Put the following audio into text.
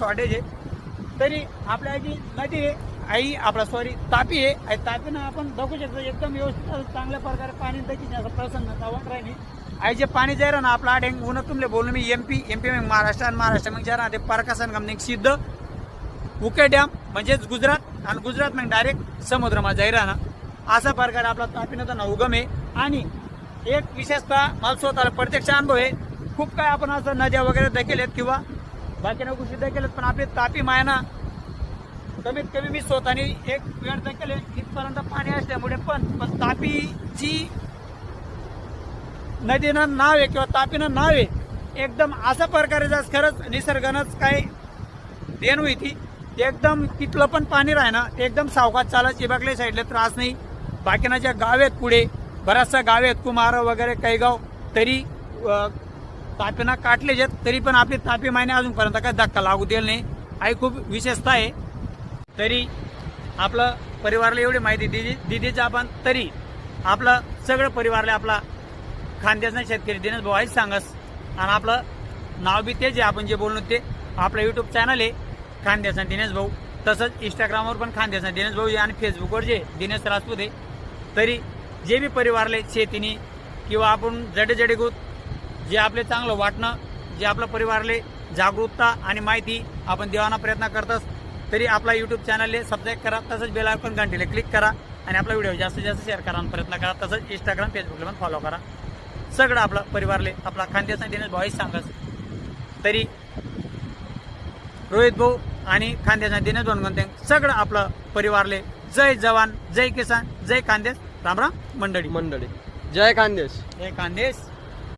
Shortage आहे. तरी आपल्या जी नदी आहे आई आपला सॉरी तापी आहे. आणि तापीनं आपण बघू शकतो एकदम व्यवस्थित चांगल्या प्रकारे पाणी त्याची प्रसन्नता प्रसन्न राहिली. आई जे पाणी जे ना आपला आडेंग उन्हा तुमले बोललो मी एम पी एम पी मग महाराष्ट्र आणि महाराष्ट्र मग जे ते परकासन गमनिंग सिद्ध. उके डॅम म्हणजेच गुजरात आणि गुजरात मग डायरेक्ट समुद्रमा जाईराना असा प्रकारे आपला तापीनंचा उगम आहे. आणि एक विशेषतः मला स्वतःला प्रत्यक्ष अनुभव आहे. खूप काय आपण असं नद्या वगैरे देखील आहेत किंवा बाकीनं गोष्टी देखील पण आपली तापी मायना कमीत कमी मी स्वतःने एक वेळ देखील आहे, इथपर्यंत पाणी असल्यामुळे पण पण तापीची नदीनं नाव आहे किंवा तापीनं नाव आहे एकदम अशा प्रकारे जास खरंच निसर्गानंच काय देण होई ती एकदम तिथलं पण पाणी राही ना एकदम सावकाश चालत चिबाकले साईडला त्रास नाही. बाकीना ज्या गाव आहेत पुढे बऱ्याचशा गाव आहेत कुमार वगैरे काही गाव तरी तापेना काटले जेत तरी पण आपली तापी मायने अजूनपर्यंत काय धक्का लागू दिला नाही. आई खूप विशेषता आहे. तरी आपलं परिवाराला एवढी माहिती दिली दिदीचं आपण तरी आपलं सगळं परिवारला आपला खांद्याचा शेतकरी दिनेश भाऊ आहेच सांगस. आणि आपलं नाव बी तेच आहे आपण जे बोललो ते. आपलं युट्यूब चॅनल आहे खांद्याचा दिनेश भाऊ. तसंच इंस्टाग्रामवर पण खांद्याचा दिनेश भाऊ आणि फेसबुकवर जे दिनेश राजपूत आहे. तरी जे बी परिवारले शेतीनी किंवा आपण जडे जडे गुत जे आपले चांगलं वाटणं जे आपलं परिवारले जागरूकता आणि माहिती आपण देवाना प्रयत्न करतस तरी आपला युट्यूब चॅनलले सबस्क्राईब करा तसंच बेल आयकॉन घंटीला क्लिक करा आणि आपला व्हिडिओ जास्तीत जास्त शेअर करायला प्रयत्न करा. तसंच इंस्टाग्राम फेसबुकला पण फॉलो करा. सगळं आपलं परिवारले आपला खानदेश दिनेश भाऊ हेच सांगस तरी रोहित भाऊ आणि खानदेश दिनेश दोन गणते सगळं आपलं परिवारले जय जवान जय किसान जय खानदेश राम राम मंडळी. मंडळी. जय खानदेश जय खानदेश